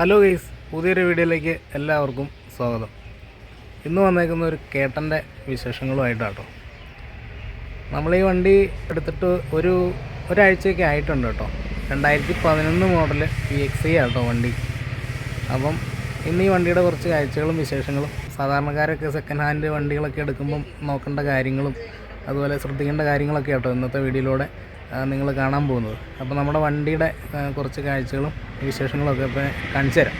Hello guys പുതിയൊരു വീഡിയോയിലേക്ക് എല്ലാവർക്കും സ്വാഗതം. ഇന്ന് വന്നേക്കുന്ന ഒരു കേട്ടന്റെ വിശേഷങ്ങളുമായിട്ടാട്ടോ. നമ്മൾ ഈ വണ്ടി എടുത്തിട്ട് ഒരു ഒരാഴ്ചയൊക്കെ ആയിട്ടുണ്ട് കേട്ടോ രണ്ടായിരത്തി പതിനൊന്ന് മോഡൽ വി എക്സ് ഐ ആട്ടോ വണ്ടി. അപ്പം ഇന്ന് ഈ വണ്ടിയുടെ കുറച്ച് കാഴ്ചകളും വിശേഷങ്ങളും സാധാരണക്കാരൊക്കെ സെക്കൻഡ് ഹാൻഡ് വണ്ടികളൊക്കെ എടുക്കുമ്പം നോക്കേണ്ട കാര്യങ്ങളും അതുപോലെ ശ്രദ്ധിക്കേണ്ട കാര്യങ്ങളൊക്കെ ആട്ടോ ഇന്നത്തെ വീഡിയോയിലൂടെ. നിങ്ങൾ കാണാൻ പോകുന്നത്. അപ്പോൾ നമ്മുടെ വണ്ടിയുടെ കുറച്ച് കാഴ്ചകളും വിശേഷങ്ങളൊക്കെ ഇപ്പോൾ കാണിച്ചു തരാം.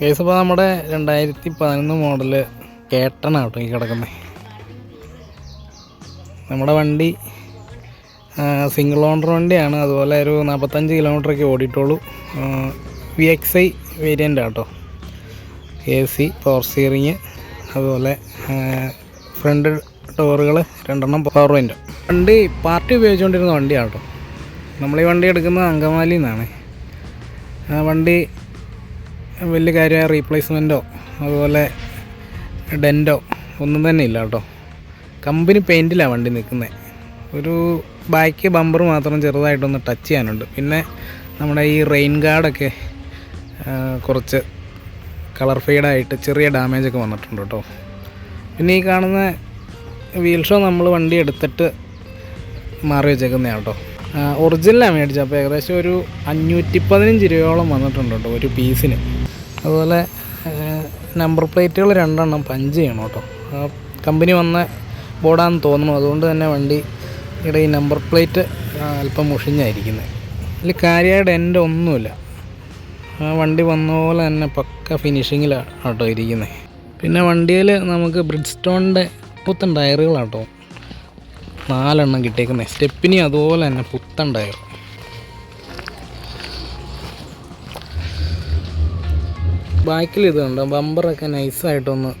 കേസ് ഇപ്പോൾ നമ്മുടെ രണ്ടായിരത്തി പതിനൊന്ന് മോഡൽ കേട്ടനാട്ടോ കേട്ടോ ഈ കിടക്കുന്നത് നമ്മുടെ വണ്ടി സിംഗിൾ ഓണർ വണ്ടിയാണ്. അതുപോലെ ഒരു നാൽപ്പത്തഞ്ച് കിലോമീറ്ററൊക്കെ ഓടിയിട്ടുള്ളൂ. V X I variant auto. A C power steering അതുപോലെ ഫ്രണ്ട് ഡോറുകൾ രണ്ടെണ്ണം പവർ വിൻഡോ വണ്ടി പാർട്ടി ഉപയോഗിച്ചുകൊണ്ടിരുന്ന വണ്ടിയാണ് കേട്ടോ നമ്മൾ ഈ വണ്ടി എടുക്കുന്നത് അങ്കമാലിയിൽ നിന്നാണ് വണ്ടി വലിയ കാര്യമായ റീപ്ലേസ്മെന്റോ അതുപോലെ ഡെന്റോ ഒന്നും തന്നെ ഇല്ല കേട്ടോ കമ്പനി പെയിന്റിലാണ് വണ്ടി നിൽക്കുന്നത് ഒരു ബാക്ക് ബമ്പർ മാത്രം ചെറുതായിട്ടൊന്ന് ടച്ച് ചെയ്യാനുണ്ട്. പിന്നെ നമ്മുടെ ഈ റെയിൻ ഗാർഡൊക്കെ കുറച്ച് കളർ ഫെയ്ഡായിട്ട് ചെറിയ ഡാമേജൊക്കെ വന്നിട്ടുണ്ട് കേട്ടോ. പിന്നെ ഈ കാണുന്ന വീൽ ഷോ നമ്മൾ വണ്ടി എടുത്തിട്ട് മാറി വെച്ചേക്കുന്നതാണ് കേട്ടോ. ഒറിജിനലാണ് മേടിച്ചത്. അപ്പോൾ ഏകദേശം ഒരു അഞ്ഞൂറ്റി പതിനഞ്ച് രൂപയോളം വന്നിട്ടുണ്ട് കേട്ടോ ഒരു പീസിന് അതുപോലെ നമ്പർ പ്ലേറ്റുകൾ രണ്ടെണ്ണം പഞ്ച് ചെയ്യണം കേട്ടോ. കമ്പനി വന്ന ബോർഡാണെന്ന് തോന്നുന്നു. അതുകൊണ്ട് തന്നെ വണ്ടിയുടെ ഈ നമ്പർ പ്ലേറ്റ് അല്പം മുഷിഞ്ഞായിരിക്കുന്നത് ഇതിൽ കാര്യമായിട്ട് എന്റെ ഒന്നുമില്ല. ആ വണ്ടി വന്ന പോലെ തന്നെ പക്ക ഫിനിഷിങ്ങിലാണ് കേട്ടോ ഇരിക്കുന്നത് പിന്നെ വണ്ടിയിൽ നമുക്ക് ബ്രിഡ് സ്റ്റോണിന്റെ പുത്തൻ ടയറുകളാട്ടോ. നാലെണ്ണം കിട്ടിയേക്കുന്നത് സ്റ്റെപ്പിനി അതുപോലെ തന്നെ പുത്തൻ ടയർ ബാക്കിൽ ഇത് ബമ്പറൊക്കെ നൈസായിട്ടൊന്ന്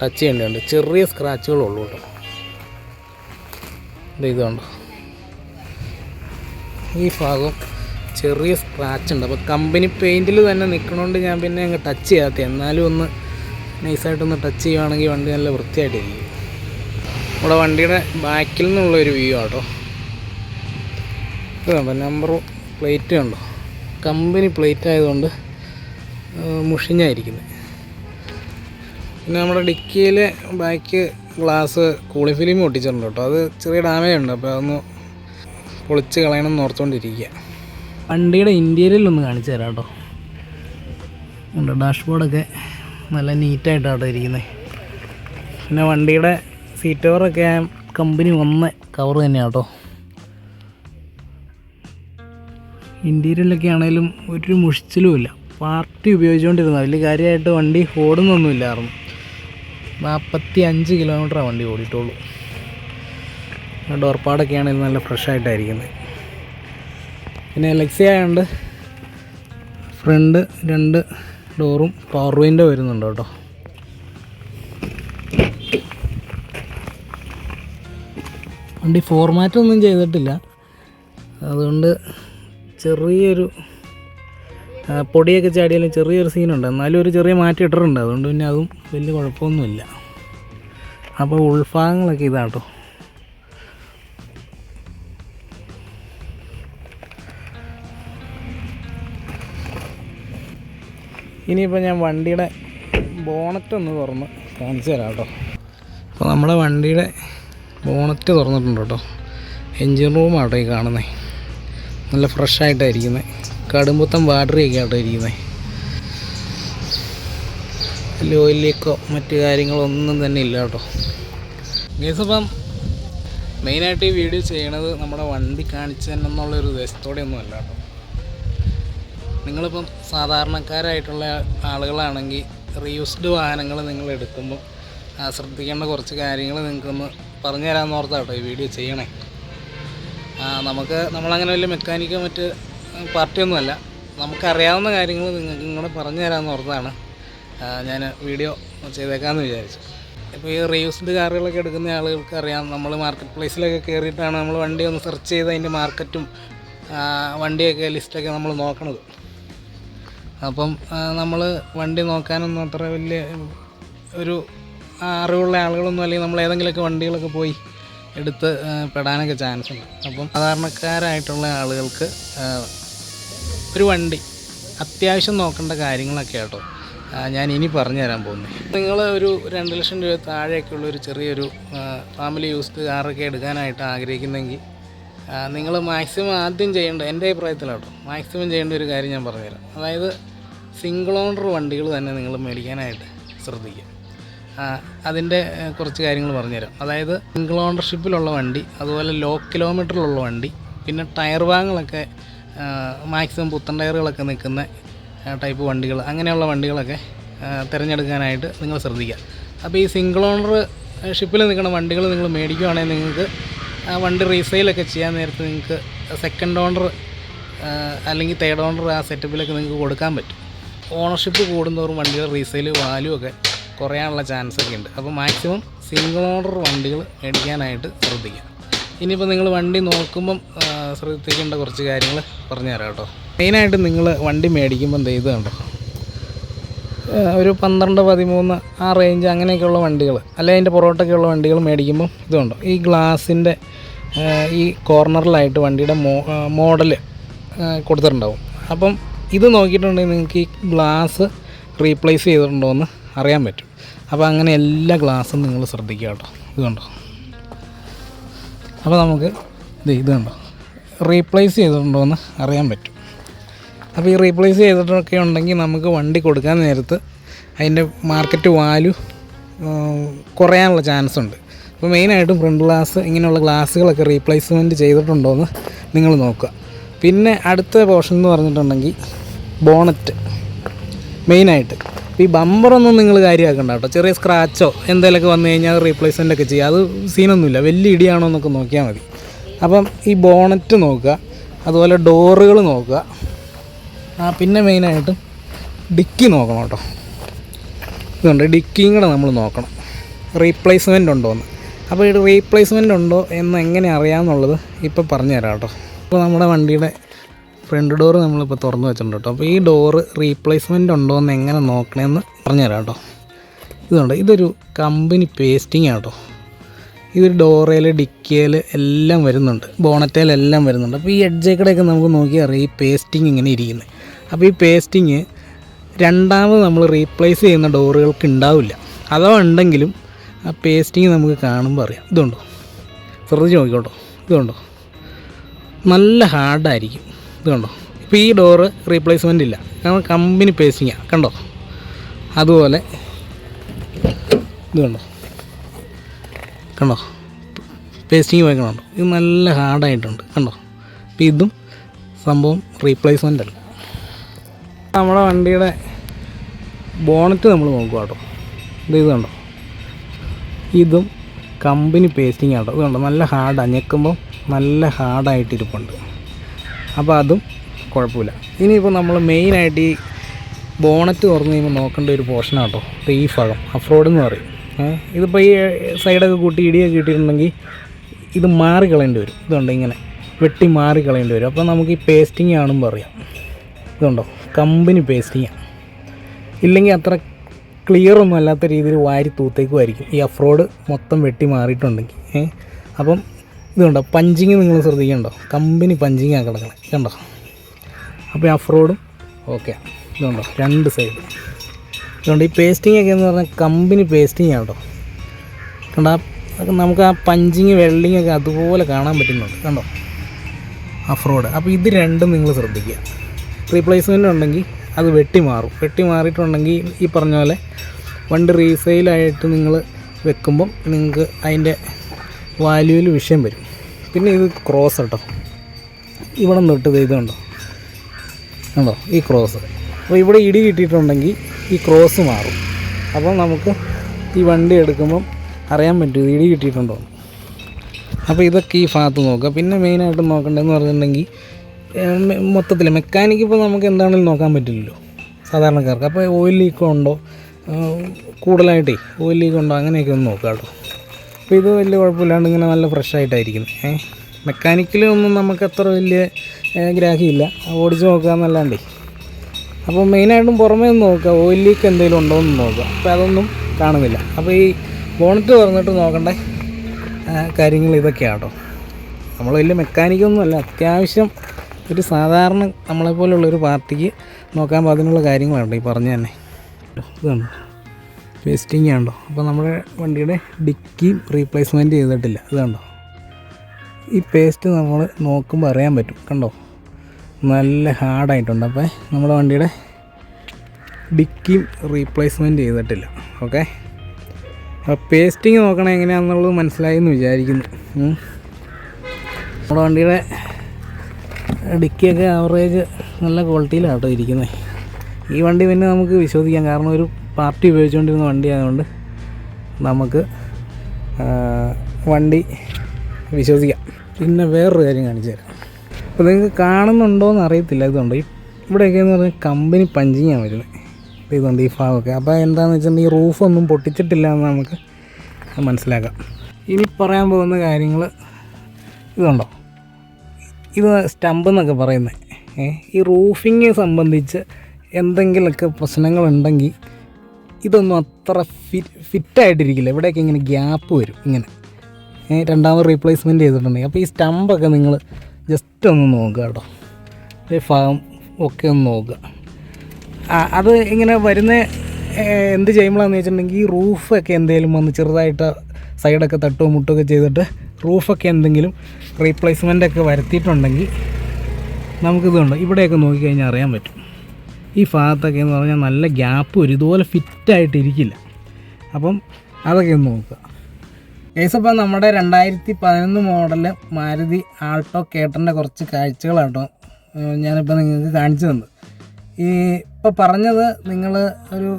ടച്ച് ചെയ്യേണ്ടതുണ്ട്. ചെറിയ സ്ക്രാച്ചുകളുള്ളൂ കേട്ടോ. ദേ ഇത് കണ്ടോ ഈ ഭാഗം ചെറിയ സ്ക്രാച്ച് ഉണ്ട്. അപ്പോൾ കമ്പനി പെയിന്റിൽ തന്നെ നിൽക്കണോണ്ട് ഞാൻ പിന്നെ അങ്ങ് ടച്ച് ചെയ്യാത്ത. എന്നാലും ഒന്ന് നൈസായിട്ടൊന്ന് ടച്ച് ചെയ്യുവാണെങ്കിൽ വണ്ടി നല്ല വൃത്തിയായിട്ടിരിക്കും. നമ്മുടെ വണ്ടിയുടെ ബാക്കിൽ നിന്നുള്ളൊരു വ്യൂ ആട്ടോ ഇതുണ്ടോ നമ്പർ പ്ലേറ്റ് കണ്ടോ? കമ്പനി പ്ലേറ്റ് ആയതുകൊണ്ട് മുഷിഞ്ഞായിരിക്കുന്നത് പിന്നെ നമ്മുടെ ഡിക്കിയിലെ ബാക്ക് ഗ്ലാസ് കൂളി ഫിലിം ഒട്ടിച്ചിട്ടുണ്ട് കേട്ടോ. അത് ചെറിയ ഡാമേജ് ഉണ്ട്. അപ്പോൾ അതൊന്ന് പൊളിച്ച് കളയണം എന്ന് ഓർത്തുകൊണ്ടിരിക്കുക വണ്ടിയുടെ ഇന്റീരിയൽ ഒന്ന് കാണിച്ചു തരാം കേട്ടോ. ഉണ്ട് ഡാഷ്ബോർഡൊക്കെ നല്ല നീറ്റായിട്ടാട്ടോ ഇരിക്കുന്നത് പിന്നെ വണ്ടിയുടെ സീറ്റ് കവറൊക്കെ കമ്പനി വന്ന കവർ തന്നെയാണ് കേട്ടോ. ഇന്റീരിയലൊക്കെ ആണെങ്കിലും ഒരു മുഷിച്ചിലുമില്ല പാർട്ടി ഉപയോഗിച്ചുകൊണ്ടിരുന്ന വലിയ കാര്യമായിട്ട് വണ്ടി ഓടുന്നൊന്നുമില്ലായിരുന്നു നാൽപ്പത്തി അഞ്ച് കിലോമീറ്റർ വണ്ടി ഓടിയിട്ടുള്ളൂ. ഡോർപ്പാടൊക്കെ ആണെങ്കിൽ നല്ല ഫ്രഷ് ആയിട്ടായിരിക്കുന്നത്. പിന്നെ ലെക്സി ആയതുകൊണ്ട് ഫ്രണ്ട് രണ്ട് ഡോറും പവർ വിൻഡോ വരുന്നുണ്ട് കേട്ടോ. വണ്ടി ഫോർമാറ്റൊന്നും ചെയ്തിട്ടില്ല. അതുകൊണ്ട് ചെറിയൊരു പൊടിയൊക്കെ ചാടിയാലും ചെറിയൊരു സീനുണ്ട്. എന്നാലും ഒരു ചെറിയ മാറ്റി ഇട്ടിട്ടുണ്ട്. അതുകൊണ്ട് പിന്നെ അതും വലിയ കുഴപ്പമൊന്നുമില്ല. അപ്പോൾ ഉൾഭാഗങ്ങളൊക്കെ ഇതാട്ടോ. ഇനിയിപ്പോൾ ഞാൻ വണ്ടിയുടെ ബോണറ്റ് ഒന്ന് തുറന്ന് കാണിച്ചു തരാം കേട്ടോ. അപ്പോൾ നമ്മുടെ വണ്ടിയുടെ ബോണറ്റ് തുറന്നിട്ടുണ്ട് കേട്ടോ. എൻജിൻ റൂമാട്ടോ ഈ കാണുന്നത് നല്ല ഫ്രഷ് ആയിട്ടായിരിക്കുന്നത് കടുമ്പുത്തം വാട്ടറിയൊക്കെ ആട്ടോ ഇരിക്കുന്നത് വലിയ ഓയിൽ ലീക്കോ മറ്റു കാര്യങ്ങളൊന്നും തന്നെ ഇല്ല കേട്ടോ. അപ്പം മെയിനായിട്ട് ഈ വീഡിയോ ചെയ്യണത് നമ്മുടെ വണ്ടി കാണിച്ചു തന്നെ എന്നുള്ളൊരു ഉദ്ദേശത്തോടെ ഒന്നും അല്ല കേട്ടോ. നിങ്ങളിപ്പം സാധാരണക്കാരായിട്ടുള്ള ആളുകളാണെങ്കിൽ റീയൂസ്ഡ് വാഹനങ്ങൾ നിങ്ങൾ എടുക്കുമ്പോൾ ശ്രദ്ധിക്കേണ്ട കുറച്ച് കാര്യങ്ങൾ നിങ്ങൾക്കൊന്ന് പറഞ്ഞു തരാമെന്ന് ഓർത്താട്ടോ ഈ വീഡിയോ ചെയ്യണേ. നമുക്ക് നമ്മളങ്ങനെ വലിയ മെക്കാനിക്കോ മറ്റ് പാർട്ടിയൊന്നുമല്ല. നമുക്കറിയാവുന്ന കാര്യങ്ങൾ നിങ്ങൾക്ക് ഇങ്ങോട്ട് പറഞ്ഞു തരാമെന്ന് ഓർത്താണ് ഞാൻ വീഡിയോ ചെയ്തേക്കാമെന്ന് വിചാരിച്ചു. ഇപ്പോൾ ഈ റീയൂസ്ഡ് കാറുകളൊക്കെ എടുക്കുന്ന ആളുകൾക്ക് അറിയാം. നമ്മൾ മാർക്കറ്റ് പ്ലേസിലൊക്കെ കയറിയിട്ടാണ് നമ്മൾ വണ്ടി ഒന്ന് സെർച്ച് ചെയ്ത് അതിന്റെ മാർക്കറ്റും വണ്ടിയൊക്കെ ലിസ്റ്റൊക്കെ നമ്മൾ നോക്കണത്. അപ്പം നമ്മൾ വണ്ടി നോക്കാനൊന്നും അത്ര വലിയ ഒരു അറിവുള്ള ആളുകളൊന്നും അല്ലെങ്കിൽ നമ്മൾ ഏതെങ്കിലുമൊക്കെ വണ്ടികളൊക്കെ പോയി എടുത്ത് പെടാനൊക്കെ ചാൻസ് ഉണ്ട്. അപ്പം സാധാരണക്കാരായിട്ടുള്ള ആളുകൾക്ക് ഒരു വണ്ടി. അത്യാവശ്യം നോക്കേണ്ട കാര്യങ്ങളൊക്കെ ആട്ടോ ഞാൻ ഇനി പറഞ്ഞു തരാൻ പോകുന്നത് നിങ്ങൾ ഒരു രണ്ട് ലക്ഷം രൂപ താഴെയൊക്കെയുള്ള ഒരു ചെറിയൊരു ഫാമിലി യൂസ്ഡ് കാറൊക്കെ എടുക്കാനായിട്ട് ആഗ്രഹിക്കുന്നെങ്കിൽ നിങ്ങൾ മാക്സിമം ആദ്യം ചെയ്യേണ്ട എന്റെ അഭിപ്രായത്തിലാട്ടോ മാക്സിമം ചെയ്യേണ്ട ഒരു കാര്യം ഞാൻ പറഞ്ഞുതരാം. അതായത് സിംഗിൾ ഓണർ വണ്ടികൾ തന്നെ നിങ്ങൾ മേടിക്കാനായിട്ട് ശ്രദ്ധിക്കുക. അതിന്റെ കുറച്ച് കാര്യങ്ങൾ പറഞ്ഞുതരാം. അതായത് സിംഗിൾ ഓണർഷിപ്പിലുള്ള വണ്ടി അതുപോലെ ലോ കിലോമീറ്ററിലുള്ള വണ്ടി പിന്നെ ടയർ ഭാഗങ്ങളൊക്കെ മാക്സിമം പുത്തൻ ടയറുകളൊക്കെ നിൽക്കുന്ന ടൈപ്പ് വണ്ടികൾ. അങ്ങനെയുള്ള വണ്ടികളൊക്കെ തിരഞ്ഞെടുക്കാനായിട്ട് നിങ്ങൾ ശ്രദ്ധിക്കുക. അപ്പോൾ ഈ സിംഗിൾ ഓണർ ഷിപ്പിൽ നിൽക്കുന്ന വണ്ടികൾ നിങ്ങൾ മേടിക്കുകയാണെങ്കിൽ നിങ്ങൾക്ക് ആ വണ്ടി റീസെയിലൊക്കെ ചെയ്യാൻ നേരത്ത് നിങ്ങൾക്ക് സെക്കൻഡ് ഓണർ അല്ലെങ്കിൽ തേർഡ് ഓണർ ആ സെറ്റപ്പിലൊക്കെ നിങ്ങൾക്ക് കൊടുക്കാൻ പറ്റും. ഓണർഷിപ്പ് കൂടുന്തോറും വണ്ടികൾ റീസെയിൽ വാല്യൂ ഒക്കെ കുറയാനുള്ള ചാൻസ് ഒക്കെ ഉണ്ട്. അപ്പോൾ മാക്സിമം സിംഗിൾ ഓണർ വണ്ടികൾ മേടിക്കാനായിട്ട് ശ്രദ്ധിക്കുക. ഇനിയിപ്പോൾ നിങ്ങൾ വണ്ടി നോക്കുമ്പം ശ്രദ്ധിക്കേണ്ട കുറച്ച് കാര്യങ്ങൾ പറഞ്ഞു തരാം കേട്ടോ. മെയിനായിട്ട് നിങ്ങൾ വണ്ടി മേടിക്കുമ്പോൾ എന്ത് കണ്ടോ? ഒരു പന്ത്രണ്ട് പതിമൂന്ന് ആ റേഞ്ച് അങ്ങനെയൊക്കെയുള്ള വണ്ടികൾ അല്ലെങ്കിൽ അതിന്റെ പുറോട്ടൊക്കെയുള്ള വണ്ടികൾ മേടിക്കുമ്പം ഇതുണ്ടോ ഈ ഗ്ലാസിന്റെ ഈ കോർണറിലായിട്ട് വണ്ടിയുടെ മോഡൽ കൊടുത്തിട്ടുണ്ടാവും. അപ്പം ഇത് നോക്കിയിട്ടുണ്ടെങ്കിൽ നിങ്ങൾക്ക് ഈ ഗ്ലാസ് റീപ്ലേസ് ചെയ്തിട്ടുണ്ടോ എന്ന് അറിയാൻ പറ്റും. അപ്പോൾ അങ്ങനെ എല്ലാ ഗ്ലാസ്സും നിങ്ങൾ ശ്രദ്ധിക്കുക കേട്ടോ. ഇത് കണ്ടോ? അപ്പോൾ നമുക്ക് ഇത് ഇത് കണ്ടോ? റീപ്ലേസ് ചെയ്തിട്ടുണ്ടോ എന്ന് അറിയാൻ പറ്റും. അപ്പോൾ ഈ റീപ്ലേസ് ചെയ്തിട്ടൊക്കെ ഉണ്ടെങ്കിൽ നമുക്ക് വണ്ടി കൊടുക്കാൻ നേരത്ത് അതിന്റെ മാർക്കറ്റ് വാല്യൂ കുറയാനുള്ള ചാൻസ് ഉണ്ട്. അപ്പോൾ മെയിനായിട്ടും ഫ്രണ്ട് ഗ്ലാസ് ഇങ്ങനെയുള്ള ഗ്ലാസ്സുകളൊക്കെ റീപ്ലേസ്മെന്റ് ചെയ്തിട്ടുണ്ടോ എന്ന് നിങ്ങൾ നോക്കുക. പിന്നെ അടുത്ത പോർഷൻ എന്ന് പറഞ്ഞിട്ടുണ്ടെങ്കിൽ ബോണറ്റ് മെയിനായിട്ട് ഈ ബമ്പറൊന്നും നിങ്ങൾ കാര്യമാക്കണ്ട കേട്ടോ. ചെറിയ സ്ക്രാച്ചോ എന്തെങ്കിലുമൊക്കെ വന്നു കഴിഞ്ഞാൽ റീപ്ലേസ്മെന്റ് ഒക്കെ ചെയ്യുക അത് സീനൊന്നുമില്ല വലിയ ഇടിയാണോ എന്നൊക്കെ നോക്കിയാൽ മതി. അപ്പം ഈ ബോണറ്റ് നോക്കുക. അതുപോലെ ഡോറുകൾ നോക്കുക. ആ പിന്നെ മെയിനായിട്ട് ഡിക്കി നോക്കണം കേട്ടോ. ഇതുണ്ട്. ഡിക്കിയും കൂടെ നമ്മൾ നോക്കണം. റീപ്ലേസ്മെന്റ് ഉണ്ടോ എന്ന്. അപ്പോൾ ഇത് റീപ്ലേസ്മെന്റ് ഉണ്ടോ എന്ന് എങ്ങനെ അറിയാമെന്നുള്ളത് ഇപ്പോൾ പറഞ്ഞു തരാം കേട്ടോ. അപ്പോൾ നമ്മുടെ വണ്ടിയുടെ ഫ്രണ്ട് ഡോറ് നമ്മളിപ്പോൾ തുറന്നു വെച്ചിട്ടുണ്ട് കേട്ടോ. അപ്പോൾ ഈ ഡോറ് റീപ്ലേസ്മെന്റ് ഉണ്ടോ എന്ന് എങ്ങനെ നോക്കണമെന്ന് പറഞ്ഞുതരാം കേട്ടോ. ഇതുണ്ട് ഇതൊരു കമ്പനി പേസ്റ്റിംഗ് കേട്ടോ. ഇതൊരു ഡോറയിൽ ഡിക്കിയിൽ എല്ലാം വരുന്നുണ്ട്. ബോണറ്റയിലെല്ലാം വരുന്നുണ്ട്. അപ്പോൾ ഈ എഡ്ജേക്കടെയൊക്കെ നമുക്ക് നോക്കിയാൽ ഈ പേസ്റ്റിംഗ് ഇങ്ങനെ ഇരിക്കുന്നത് അപ്പോൾ ഈ പേസ്റ്റിങ് രണ്ടാമത് നമ്മൾ റീപ്ലേസ് ചെയ്യുന്ന ഡോറുകൾക്ക് ഉണ്ടാവില്ല. അഥവാ ഉണ്ടെങ്കിലും ആ പേസ്റ്റിങ് നമുക്ക് കാണുമ്പോൾ അറിയാം. ഇതുണ്ടോ? ശ്രദ്ധിച്ച് നോക്കിക്കോട്ടോ. ഇതുണ്ടോ? നല്ല ഹാർഡായിരിക്കും ഇതുണ്ടോ ഇപ്പോൾ ഈ ഡോറ് റീപ്ലേസ്മെന്റ് ഇല്ല. കാരണം കമ്പനി പേസ്റ്റിങ്ങാണ് കണ്ടോ? അതുപോലെ ഇത് കണ്ടോ? കണ്ടോ? പേസ്റ്റിങ് വയ്ക്കണുണ്ട് ഇത് നല്ല ഹാർഡായിട്ടുണ്ട് കണ്ടോ? അപ്പോൾ ഇതും സംഭവം റീപ്ലേസ്മെന്റ് അല്ല. നമ്മുടെ വണ്ടിയുടെ ബോണറ്റ് നമ്മൾ നോക്കുക കേട്ടോ. ഇത് ഇത് കണ്ടോ? ഇതും കമ്പനി പേസ്റ്റിംഗ് ആട്ടോ ഇത് കണ്ടോ? നല്ല ഹാർഡാണ് ഞെക്കുമ്പോൾ നല്ല ഹാർഡായിട്ടിരിപ്പുണ്ട് അപ്പോൾ അതും കുഴപ്പമില്ല. ഇനിയിപ്പോൾ നമ്മൾ മെയിനായിട്ട് ഈ ബോണറ്റ് തുറന്നു കഴിയുമ്പോൾ നോക്കേണ്ട ഒരു പോർഷനാണ് കേട്ടോ. ഇപ്പോൾ ഈ ഫഴം അഫ്രോഡ് എന്ന് പറയും. ഇതിപ്പോൾ ഈ സൈഡൊക്കെ കൂട്ടി ഇടിയൊക്കെ കിട്ടിയിട്ടുണ്ടെങ്കിൽ ഇത് മാറി കളയേണ്ടി വരും. ഇതുണ്ട് ഇങ്ങനെ? വെട്ടി മാറി കളയേണ്ടി വരും. അപ്പോൾ നമുക്ക് ഈ പേസ്റ്റിംഗ് ആണെന്ന് പറയാം. ഇതുണ്ടോ? കമ്പനി പേസ്റ്റിംഗ് ഇല്ലെങ്കിൽ അത്ര ക്ലിയർ ഒന്നും അല്ലാത്ത രീതിയിൽ വാരി തൂത്തേക്കുമായിരിക്കും. ഈ അഫ്രോഡ് മൊത്തം വെട്ടി മാറിയിട്ടുണ്ടെങ്കിൽ. ഏ അപ്പം ഇതുണ്ടോ? പഞ്ചിങ് നിങ്ങൾ ശ്രദ്ധിക്കണ്ടോ? കമ്പനി പഞ്ചിങ് ആ കിടക്കണേ. കണ്ടോ? അപ്പോൾ ഈ അഫ്രോഡും ഓക്കെ ഇതുണ്ടോ? രണ്ട് സൈഡ് ഇതുകൊണ്ട് ഈ പേസ്റ്റിംഗ് ഒക്കെ എന്ന് പറഞ്ഞാൽ കമ്പനി പേസ്റ്റിംഗ് ആണ് കേട്ടോ. കണ്ടോ നമുക്ക് ആ പഞ്ചിങ് വെള്ളിങ് ഒക്കെ അതുപോലെ കാണാൻ പറ്റുന്നുണ്ട്. കണ്ടോ? അഫ്രോഡ് അപ്പോൾ ഇത് രണ്ടും നിങ്ങൾ ശ്രദ്ധിക്കുക. റീപ്ലേസ്മെന്റ് ഉണ്ടെങ്കിൽ അത് വെട്ടി മാറും. വെട്ടി മാറിയിട്ടുണ്ടെങ്കിൽ ഈ പറഞ്ഞ പോലെ വണ്ടി റീസെയിലായിട്ട് നിങ്ങൾ വെക്കുമ്പം നിങ്ങൾക്ക് അതിന്റെ വാല്യൂവിൽ വിഷയം വരും. പിന്നെ ഇത് ക്രോസ് കേട്ടോ ഇവിടെ നിട്ട് ചെയ്തുണ്ടോ ഉണ്ടോ കണ്ടോ? ഈ ക്രോസ് അപ്പോൾ ഇവിടെ ഇടി കിട്ടിയിട്ടുണ്ടെങ്കിൽ ഈ ക്രോസ് മാറും. അപ്പോൾ നമുക്ക് ഈ വണ്ടി എടുക്കുമ്പം അറിയാൻ പറ്റും ഇടി കിട്ടിയിട്ടുണ്ടോ അപ്പോൾ ഇതൊക്കെ ഈ ഭാഗത്ത് നോക്കുക പിന്നെ മെയിനായിട്ട് നോക്കേണ്ടതെന്ന് പറഞ്ഞിട്ടുണ്ടെങ്കിൽ മൊത്തത്തിൽ മെക്കാനിക്ക് ഇപ്പോൾ നമുക്ക് എന്താണെങ്കിലും നോക്കാൻ പറ്റില്ലല്ലോ. സാധാരണക്കാർക്ക്. അപ്പോൾ ഓയിൽ ലീക്ക് ഉണ്ടോ? കൂടുതലായിട്ടേ ഓയിൽ ലീക്ക് ഉണ്ടോ? അങ്ങനെയൊക്കെ ഒന്ന് നോക്കാം കേട്ടോ. അപ്പോൾ ഇത് വലിയ കുഴപ്പമില്ലാണ്ട് ഇങ്ങനെ നല്ല ഫ്രഷ് ആയിട്ടായിരിക്കുന്നത് മെക്കാനിക്കലൊന്നും മെക്കാനിക്കലി ഒന്നും നമുക്ക് അത്ര വലിയ ഗ്രാഹിയില്ല ഓടിച്ച് നോക്കുക എന്നല്ലാണ്ടേ. അപ്പോൾ മെയിനായിട്ടും പുറമേ ഒന്ന് നോക്കുക. ഓയിൽ ലീക്ക് എന്തെങ്കിലും ഉണ്ടോ എന്ന് നോക്കുക. അപ്പോൾ അതൊന്നും കാണുന്നില്ല. അപ്പോൾ ഈ ബോണറ്റ് തുറന്നിട്ട് നോക്കേണ്ട? കാര്യങ്ങൾ ഇതൊക്കെയാണ് കേട്ടോ നമ്മൾ വലിയ മെക്കാനിക്കൊന്നും അല്ല. അത്യാവശ്യം ഒരു സാധാരണ നമ്മളെപ്പോലുള്ളൊരു പാർട്ടിക്ക് നോക്കാൻ പാകത്തിനുള്ള കാര്യങ്ങളുണ്ട് ഈ പറഞ്ഞു തന്നെ. ഇതാണ് പേസ്റ്റിംഗ് ആണോ അപ്പോൾ നമ്മുടെ വണ്ടിയുടെ ഡിക്കിയും റീപ്ലേസ്മെന്റ് ചെയ്തിട്ടില്ല. ഇതുണ്ടോ ഈ പേസ്റ്റ് നമ്മൾ നോക്കുമ്പോൾ അറിയാൻ പറ്റും. കണ്ടോ? നല്ല ഹാർഡായിട്ടുണ്ട് അപ്പോൾ നമ്മുടെ വണ്ടിയുടെ ഡിക്കിയും റീപ്ലേസ്മെന്റ് ചെയ്തിട്ടില്ല. ഓക്കെ അപ്പോൾ പേസ്റ്റിങ് നോക്കണേ എങ്ങനെയാണെന്നുള്ളത് മനസ്സിലായി എന്ന് വിചാരിക്കുന്നു. നമ്മുടെ വണ്ടിയുടെ ഡിക്കിയൊക്കെ ആവറേജ് നല്ല ക്വാളിറ്റിയിലാണ് കേട്ടോ ഇരിക്കുന്നത്. ഈ വണ്ടി പിന്നെ നമുക്ക് വിശ്വസിക്കാം. കാരണം ഒരു പാർട്ടി ഉപയോഗിച്ചുകൊണ്ടിരുന്ന വണ്ടി ആയതുകൊണ്ട് നമുക്ക് വണ്ടി വിശ്വസിക്കാം. പിന്നെ വേറൊരു കാര്യം കാണിച്ചു തരാം. അപ്പോൾ നിങ്ങൾക്ക് കാണുന്നുണ്ടോ എന്ന് അറിയത്തില്ല ഇതുണ്ട് ഈ ഇവിടെയൊക്കെ എന്ന് പറഞ്ഞാൽ കമ്പനി പഞ്ചിങ്ങാണ് വരുന്നത്. ഇതുണ്ട് ഈ ഭാഗമൊക്കെ. അപ്പോൾ എന്താണെന്ന് വെച്ചിട്ടുണ്ടെങ്കിൽ റൂഫൊന്നും പൊട്ടിച്ചിട്ടില്ല എന്ന് നമുക്ക് മനസ്സിലാക്കാം. ഇനി പറയാൻ പോകുന്ന കാര്യങ്ങൾ ഇതുണ്ടോ? ഇത് സ്റ്റമ്പ് എന്നൊക്കെ പറയുന്നത്. ഈ റൂഫിങ് സംബന്ധിച്ച് എന്തെങ്കിലുമൊക്കെ പ്രശ്നങ്ങളുണ്ടെങ്കിൽ ഇതൊന്നും അത്ര ഫിറ്റ് ഫിറ്റായിട്ടിരിക്കില്ല ഇവിടെയൊക്കെ ഇങ്ങനെ ഗ്യാപ്പ് വരും ഇങ്ങനെ. രണ്ടാമത് റീപ്ലേസ്മെന്റ് ചെയ്തിട്ടുണ്ടെങ്കിൽ. അപ്പോൾ ഈ സ്റ്റമ്പൊക്കെ നിങ്ങൾ ജസ്റ്റ് ഒന്ന് നോക്കുക കേട്ടോ. ഈ ഫാം ഒക്കെ ഒന്ന് നോക്കുക. അത് ഇങ്ങനെ വരുന്ന എന്ത് ചെയ്യുമ്പോഴാണെന്ന് വെച്ചിട്ടുണ്ടെങ്കിൽ ഈ റൂഫൊക്കെ എന്തെങ്കിലും വന്ന് ചെറുതായിട്ട് സൈഡൊക്കെ തട്ടുകയോ മുട്ടുകയോ ചെയ്തിട്ട് റൂഫൊക്കെ എന്തെങ്കിലും റീപ്ലേസ്മെന്റ് ഒക്കെ വരുത്തിയിട്ടുണ്ടെങ്കിൽ നമുക്കിതുണ്ട്. ഇവിടെയൊക്കെ നോക്കിക്കഴിഞ്ഞാൽ അറിയാൻ പറ്റും. ഈ ഭാഗത്തൊക്കെ എന്ന് പറഞ്ഞാൽ നല്ല ഗ്യാപ്പ് ഒരുപോലെ ഫിറ്റായിട്ടിരിക്കില്ല അപ്പം അതൊക്കെ ഒന്ന് നോക്കുക. ഏസപ്പം നമ്മുടെ രണ്ടായിരത്തി പതിനൊന്ന് മോഡൽ മാരുതി ആൾട്ടോ കേട്ടന്റെ കുറച്ച് കാഴ്ചകളാട്ടോ ഞാനിപ്പോൾ നിങ്ങൾക്ക് കാണിച്ചു തന്നത്. ഈ ഇപ്പോൾ പറഞ്ഞത് നിങ്ങൾ ഒരു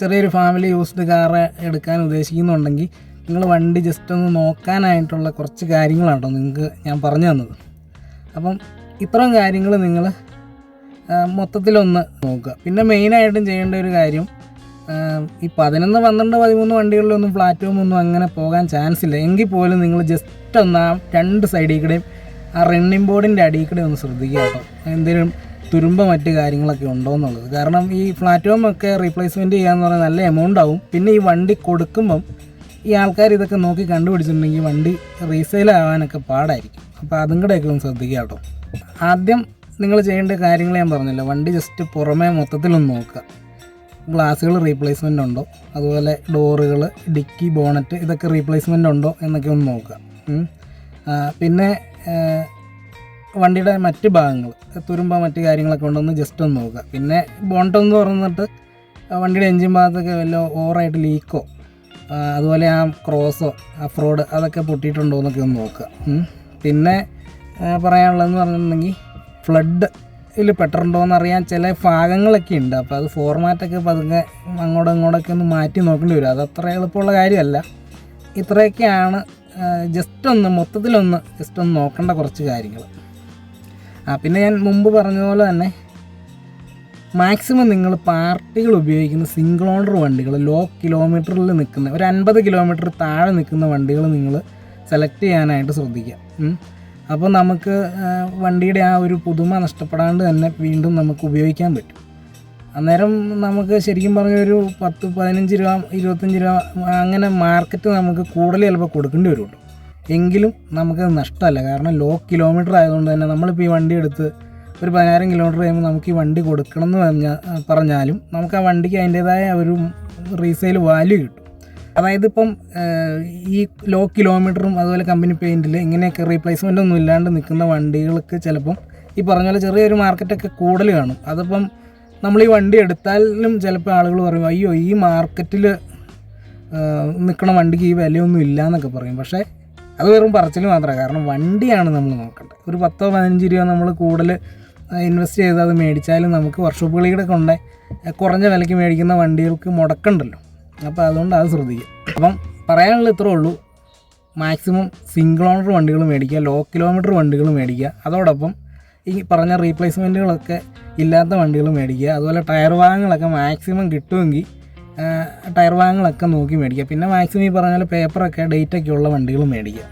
ചെറിയൊരു ഫാമിലി യൂസ്ഡ് കാർ എടുക്കാൻ ഉദ്ദേശിക്കുന്നുണ്ടെങ്കിൽ നിങ്ങൾ വണ്ടി ജസ്റ്റ് ഒന്ന് നോക്കാനായിട്ടുള്ള കുറച്ച് കാര്യങ്ങളാണ് കാര്യങ്ങളാട്ടോ നിങ്ങൾക്ക് ഞാൻ പറഞ്ഞു തന്നത്. അപ്പം ഇത്രയും കാര്യങ്ങൾ നിങ്ങൾ മൊത്തത്തിലൊന്ന് നോക്കുക. പിന്നെ മെയിനായിട്ടും ചെയ്യേണ്ട ഒരു കാര്യം ഈ പതിനൊന്ന് പന്ത്രണ്ട് പതിമൂന്ന് വണ്ടികളിലൊന്നും പ്ലാറ്റ്ഫോം ഒന്നും അങ്ങനെ പോകാൻ ചാൻസ് ഇല്ല. എങ്കിൽ പോലും നിങ്ങൾ ജസ്റ്റ് ഒന്ന് ആ രണ്ട് സൈഡിൽ കൂടെയും ആ റണ്ണിങ് ബോർഡിന്റെ അടിയിൽ കൂടെ ഒന്ന് ശ്രദ്ധിക്കുക കേട്ടോ. എന്തെങ്കിലും തുരുമ്പ മറ്റ് കാര്യങ്ങളൊക്കെ ഉണ്ടോ എന്നുള്ളത്. കാരണം ഈ പ്ലാറ്റ്ഫോം ഒക്കെ റീപ്ലേസ്മെന്റ് ചെയ്യാന്ന് പറഞ്ഞാൽ നല്ല എമൗണ്ട് ആവും. പിന്നെ ഈ വണ്ടി കൊടുക്കുമ്പം ഈ ആൾക്കാർ ഇതൊക്കെ നോക്കി കണ്ടുപിടിച്ചിട്ടുണ്ടെങ്കിൽ വണ്ടി റീസെയിൽ ആവാനൊക്കെ പാടായിരിക്കും. അപ്പോൾ അതും കൂടെയൊക്കെ ഒന്ന് ശ്രദ്ധിക്കുക കേട്ടോ. ആദ്യം നിങ്ങൾ ചെയ്യേണ്ട കാര്യങ്ങൾ ഞാൻ പറഞ്ഞല്ലോ. വണ്ടി ജസ്റ്റ് പുറമേ മൊത്തത്തിലൊന്ന് നോക്കുക. ഗ്ലാസ്സുകൾ റീപ്ലേസ്മെന്റ് ഉണ്ടോ? അതുപോലെ ഡോറുകൾ ഡിക്കി ബോണറ്റ് ഇതൊക്കെ റീപ്ലേസ്മെന്റ് ഉണ്ടോ എന്നൊക്കെ ഒന്ന് നോക്കുക. പിന്നെ വണ്ടിയുടെ മറ്റ് ഭാഗങ്ങൾ തുരുമ്പ മറ്റ് കാര്യങ്ങളൊക്കെ ഉണ്ടോ എന്ന് ജസ്റ്റ് ഒന്ന് നോക്കുക. പിന്നെ ബോണറ്റ് ഒന്ന് തുറന്നിട്ട് വണ്ടിയുടെ എൻജിൻ ഭാഗത്തൊക്കെ വല്ല ഓവറായിട്ട് ലീക്കോ അതുപോലെ ആ ക്രോസോ ആ ഫ്രോഡ് അതൊക്കെ പൊട്ടിയിട്ടുണ്ടോ എന്നൊക്കെ ഒന്ന് നോക്കുക. പിന്നെ പറയാനുള്ളതെന്ന് പറഞ്ഞിട്ടുണ്ടെങ്കിൽ ഫ്ലഡ് ഇതിൽ പെട്ടിട്ടുണ്ടോ എന്ന് അറിയാൻ ചില ഭാഗങ്ങളൊക്കെ ഉണ്ട്. അപ്പോൾ അത് ഫോർമാറ്റൊക്കെ പതുക്കെ അങ്ങോട്ടും ഇങ്ങോട്ടൊക്കെ ഒന്ന് മാറ്റി നോക്കേണ്ടി വരും. അത് അത്ര എളുപ്പമുള്ള കാര്യമല്ല. ഇത്രയൊക്കെയാണ് ജസ്റ്റ് ഒന്ന് മൊത്തത്തിലൊന്ന് ജസ്റ്റ് ഒന്ന് നോക്കേണ്ട കുറച്ച് കാര്യങ്ങൾ. ആ പിന്നെ ഞാൻ മുമ്പ് പറഞ്ഞ പോലെ തന്നെ മാക്സിമം നിങ്ങൾ പാർട്ടികൾ ഉപയോഗിക്കുന്ന സിംഗിൾ ഓണർ വണ്ടികൾ ലോ കിലോമീറ്ററിൽ നിൽക്കുന്ന ഒരു അൻപത് കിലോമീറ്റർ താഴെ നിൽക്കുന്ന വണ്ടികൾ നിങ്ങൾ സെലക്ട് ചെയ്യാനായിട്ട് ശ്രദ്ധിക്കുക. അപ്പോൾ നമുക്ക് വണ്ടിയുടെ ആ ഒരു പുതുമ നഷ്ടപ്പെടാണ്ട് തന്നെ വീണ്ടും നമുക്ക് ഉപയോഗിക്കാൻ പറ്റും. അന്നേരം നമുക്ക് ശരിക്കും പറഞ്ഞ ഒരു പത്ത് പതിനഞ്ച് രൂപ ഇരുപത്തഞ്ച് രൂപ അങ്ങനെ മാർക്കറ്റ് നമുക്ക് കൂടുതൽ ചിലപ്പോൾ കൊടുക്കേണ്ടി വരുള്ളൂ. എങ്കിലും നമുക്കത് നഷ്ടമല്ല. കാരണം ലോ കിലോമീറ്റർ ആയതുകൊണ്ട് തന്നെ നമ്മളിപ്പോൾ ഈ വണ്ടി എടുത്ത് ഒരു പതിനായിരം കിലോമീറ്റർ കഴിയുമ്പോൾ നമുക്ക് ഈ വണ്ടി കൊടുക്കണം എന്ന് പറഞ്ഞാൽ പറഞ്ഞാലും നമുക്ക് ആ വണ്ടിക്ക് അതിന്റേതായ ഒരു റീസെയിൽ വാല്യൂ കിട്ടും. അതായത് ഇപ്പം ഈ ലോ കിലോമീറ്ററും അതുപോലെ കമ്പനി പെയിന്റിൽ ഇങ്ങനെയൊക്കെ റീപ്ലേസ്മെന്റ് ഒന്നും ഇല്ലാണ്ട് നിൽക്കുന്ന വണ്ടികൾക്ക് ചിലപ്പം ഈ പറഞ്ഞ പോലെ ചെറിയൊരു മാർക്കറ്റൊക്കെ കൂടുതൽ കാണും. അതിപ്പം നമ്മൾ ഈ വണ്ടി എടുത്താലും ചിലപ്പോൾ ആളുകൾ പറയും അയ്യോ ഈ മാർക്കറ്റിൽ നിൽക്കണ വണ്ടിക്ക് ഈ വിലയൊന്നും ഇല്ല എന്നൊക്കെ പറയും. പക്ഷേ അത് വെറും പറച്ചിൽ മാത്രമാണ്. കാരണം വണ്ടിയാണ് നമ്മൾ നോക്കേണ്ടത്. ഒരു പത്തോ പതിനഞ്ച് രൂപ നമ്മൾ കൂടുതൽ ഇൻവെസ്റ്റ് ചെയ്ത് അത് മേടിച്ചാലും നമുക്ക് വർക്ക്ഷോപ്പുകളിലൂടെ കൊണ്ടേ കുറഞ്ഞ വിലയ്ക്ക് മേടിക്കുന്ന വണ്ടികൾക്ക് മുടക്കണ്ടല്ലോ. അപ്പോൾ അതുകൊണ്ട് അത് ശ്രദ്ധിക്കുക അപ്പം പറയാനുള്ള ഇത്രേ ഉള്ളൂ. മാക്സിമം സിംഗിൾ ഓണർ വണ്ടികൾ മേടിക്കുക ലോ കിലോമീറ്റർ വണ്ടികൾ മേടിക്കുക. അതോടൊപ്പം ഈ പറഞ്ഞ റീപ്ലേസ്മെന്റുകളൊക്കെ ഇല്ലാത്ത വണ്ടികൾ മേടിക്കുക. അതുപോലെ ടയർ ഭാഗങ്ങളൊക്കെ മാക്സിമം കിട്ടുമെങ്കിൽ ടയർ ഭാഗങ്ങളൊക്കെ നോക്കി മേടിക്കുക. പിന്നെ മാക്സിമം ഈ പറഞ്ഞ പോലെ പേപ്പറൊക്കെ ഡേറ്റൊക്കെ ഉള്ള വണ്ടികൾ മേടിക്കുക.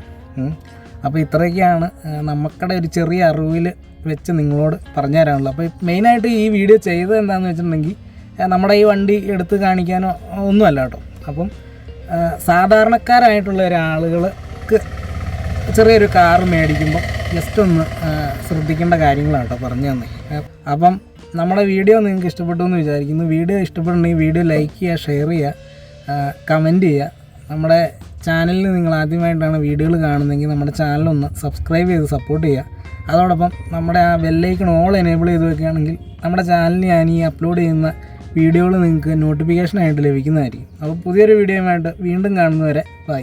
അപ്പോൾ ഇത്രയൊക്കെയാണ് നമുക്കടെ ഒരു ചെറിയ അറിവിൽ വെച്ച് നിങ്ങളോട് പറഞ്ഞു തരാനുള്ളത് അപ്പോൾ മെയിനായിട്ട് ഈ വീഡിയോ ചെയ്തത് എന്താണെന്ന് വെച്ചിട്ടുണ്ടെങ്കിൽ നമ്മുടെ ഈ വണ്ടി എടുത്ത് കാണിക്കാനോ ഒന്നുമല്ല കേട്ടോ. അപ്പം സാധാരണക്കാരായിട്ടുള്ള ഒരാളുകൾക്ക് ചെറിയൊരു കാർ മേടിക്കുമ്പോൾ ജസ്റ്റ് ഒന്ന് ശ്രദ്ധിക്കേണ്ട കാര്യങ്ങളാണ് കേട്ടോ പറഞ്ഞു തന്നെ. അപ്പം നമ്മുടെ വീഡിയോ നിങ്ങൾക്ക് ഇഷ്ടപ്പെട്ടു എന്ന് വിചാരിക്കുന്നു. വീഡിയോ ഇഷ്ടപ്പെട്ടുണ്ടെങ്കിൽ വീഡിയോ ലൈക്ക് ചെയ്യുക ഷെയർ ചെയ്യുക കമന്റ് ചെയ്യുക. നമ്മുടെ ചാനലിൽ നിങ്ങൾ ആദ്യമായിട്ടാണ് വീഡിയോകൾ കാണുന്നതെങ്കിൽ നമ്മുടെ ചാനലൊന്ന് സബ്സ്ക്രൈബ് ചെയ്ത് സപ്പോർട്ട് ചെയ്യുക. അതോടൊപ്പം നമ്മുടെ ആ ബെല്ലൈക്കൺ ഓൾ എനേബിൾ ചെയ്ത് വെക്കുകയാണെങ്കിൽ നമ്മുടെ ചാനലിൽ ഞാൻ ഈ അപ്ലോഡ് ചെയ്യുന്ന വീഡിയോകൾ നിങ്ങൾക്ക് നോട്ടിഫിക്കേഷനായിട്ട് ലഭിക്കുന്നതായിരിക്കും. അപ്പോൾ പുതിയൊരു വീഡിയോയുമായിട്ട് വീണ്ടും കാണുന്നവരെ ബൈ